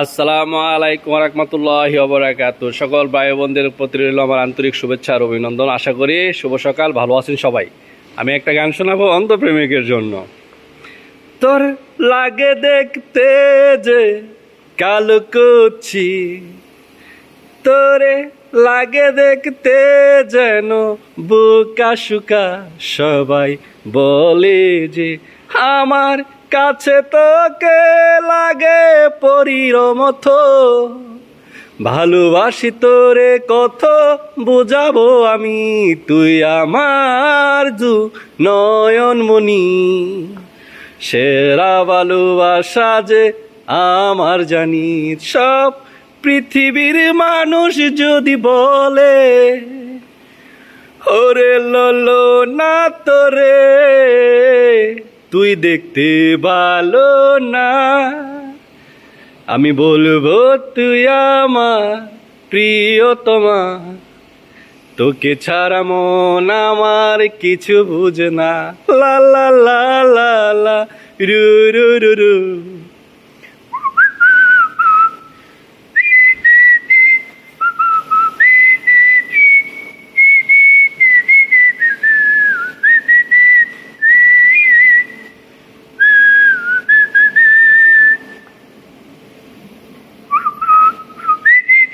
আসসালামু আলাইকুম রহমতুল্লাহ বরাকাত সকল ভাই বোনদের প্রতি রইল আমার আন্তরিক শুভেচ্ছা আর অভিনন্দন। আশা করি শুভ সকাল, ভালো আছেন সবাই। আমি একটা গান শোনাবো অন্তপ্রেমিকের জন্য। তোর লাগে দেখতে যে কালো কুচি। তোরে লাগে দেখতে যেন বুকা শুকা সবাই বলে যে আমার কাছে তোকে লাগে পরীর মতো ভালোবাসি তোরে কত বুঝাবো আমি তুই আমার দু নয়নমণি সেরা ভালোবাসা যে আমার জানি, সব পৃথিবীর মানুষ যদি বলে, ওরে ললো না তোরে। তুই দেখতে ভালো না। আমি বলব তুই আমার প্রিয়তমা। তোকে ছাড়া মন আমার কিছু বুঝ না। লা লা লা লা রু রু রু রু।